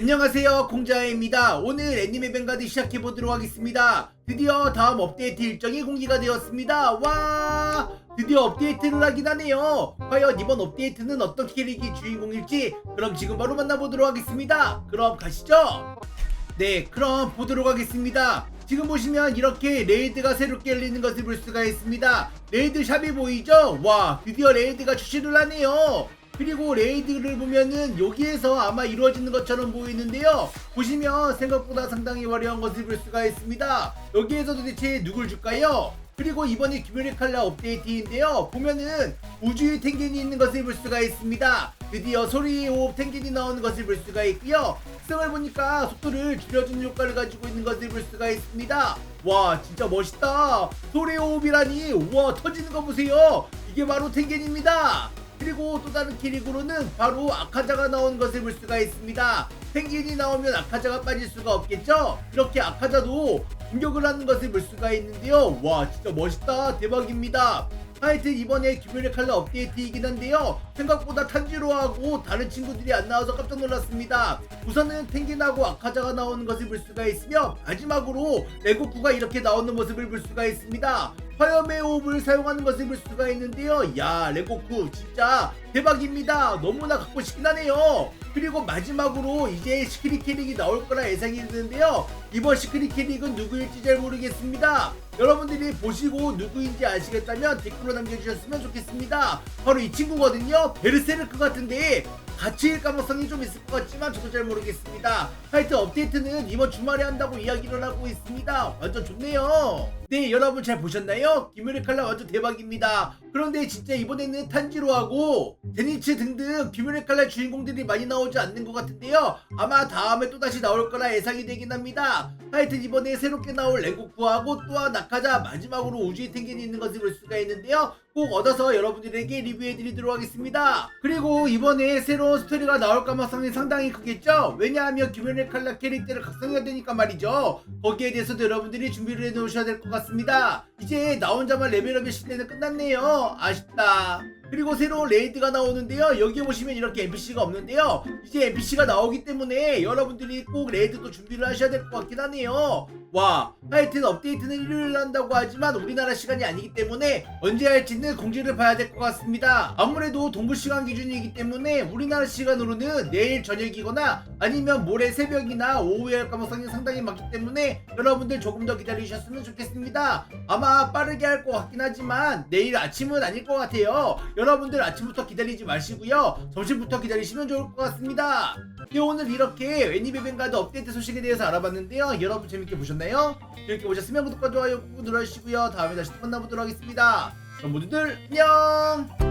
안녕하세요 공자입니다. 오늘 애니메 뱅가드 시작해보도록 하겠습니다. 드디어 다음 업데이트 일정이 공개가 되었습니다. 와! 드디어 업데이트를 하긴 하네요. 과연 이번 업데이트는 어떤 캐릭이 주인공일지 그럼 지금 바로 만나보도록 하겠습니다. 그럼 가시죠. 네 그럼 보도록 하겠습니다. 지금 보시면 이렇게 레이드가 새롭게 열리는 것을 볼 수가 있습니다. 레이드 샵이 보이죠? 와 드디어 레이드가 출시를 하네요 그리고 레이드를 보면은 여기에서 아마 이루어지는 것처럼 보이는데요. 보시면 생각보다 상당히 화려한 것을 볼 수가 있습니다. 여기에서 도대체 누굴 줄까요? 그리고 이번에 규멸의 칼라 업데이트인데요. 보면은 우주의 탱겐이 있는 것을 볼 수가 있습니다. 드디어 소리의 호흡 탱겐이 나오는 것을 볼 수가 있고요. 특성을 보니까 속도를 줄여주는 효과를 가지고 있는 것을 볼 수가 있습니다. 와 진짜 멋있다. 소리의 호흡이라니 우와 터지는 거 보세요. 이게 바로 탱겐입니다. 그리고 또 다른 캐릭으로는 바로 아카자가 나온 것을 볼 수가 있습니다. 펭귄이 나오면 아카자가 빠질 수가 없겠죠? 이렇게 아카자도 공격을 하는 것을 볼 수가 있는데요. 와 진짜 멋있다 대박입니다. 하여튼 이번에 규멸의 칼라 업데이트이긴 한데요. 생각보다 탄지로하고 다른 친구들이 안 나와서 깜짝 놀랐습니다. 우선은 펭귄하고 아카자가 나오는 것을 볼 수가 있으며 마지막으로 레고쿠가 이렇게 나오는 모습을 볼 수가 있습니다. 화염의 호흡을 사용하는 것을 볼 수가 있는데요. 야 레고쿠 진짜 대박입니다. 너무나 갖고 싶긴 하네요. 그리고 마지막으로 이제 시크릿 캐릭이 나올 거라 예상이 드는데요. 이번 시크릿 캐릭은 누구일지 잘 모르겠습니다. 여러분들이 보시고 누구인지 아시겠다면 댓글로 남겨주셨으면 좋겠습니다. 바로 이 친구거든요. 베르세르크 같은데 같이일 가능성이 좀 있을 것 같지만 저도 잘 모르겠습니다. 하여튼 업데이트는 이번 주말에 한다고 이야기를 하고 있습니다. 완전 좋네요. 네, 여러분 잘 보셨나요? 김유리 칼라 완전 대박입니다. 그런데 진짜 이번에는 탄지로 하고 데니츠 등등 김유리 칼라 주인공들이 많이 나오지 않는 것 같은데요. 아마 다음에 또다시 나올 거라 예상이 되긴 합니다. 하여튼 이번에 새롭게 나올 레고쿠하고 또한 나카자 마지막으로 우주의 탱겐이 있는 것을 볼 수가 있는데요. 꼭 얻어서 여러분들에게 리뷰해드리도록 하겠습니다. 그리고 이번에 새로운 스토리가 나올 가능성이 상당히 크겠죠? 왜냐하면 김연의 칼라 캐릭터를 각성해야 되니까 말이죠. 거기에 대해서도 여러분들이 준비를 해놓으셔야 될 것 같습니다. 이제 나 혼자만 레벨업의 시대는 끝났네요. 아쉽다. 그리고 새로운 레이드가 나오는데요. 여기 보시면 이렇게 NPC가 없는데요. 이제 NPC가 나오기 때문에 여러분들이 꼭 레이드도 준비를 하셔야 될 것 같긴 하네요. 와, 하여튼 업데이트는 일요일 한다고 하지만 우리나라 시간이 아니기 때문에 언제 할지는 공지를 봐야 될 것 같습니다. 아무래도 동부 시간 기준이기 때문에 우리나라 시간으로는 내일 저녁이거나 아니면 모레 새벽이나 오후에 할 가능성이 상당히 많기 때문에 여러분들 조금 더 기다리셨으면 좋겠습니다. 아마 빠르게 할 것 같긴 하지만 내일 아침은 아닐 것 같아요. 여러분들 아침부터 기다리지 마시고요. 점심부터 기다리시면 좋을 것 같습니다. 네, 오늘 이렇게 애니메뱅가드 업데이트 소식에 대해서 알아봤는데요. 여러분 재밌게 보셨나요? 재밌게 보셨으면 구독과 좋아요 꾹 눌러주시고요. 다음에 다시 또 만나보도록 하겠습니다. 그럼 모두들 안녕!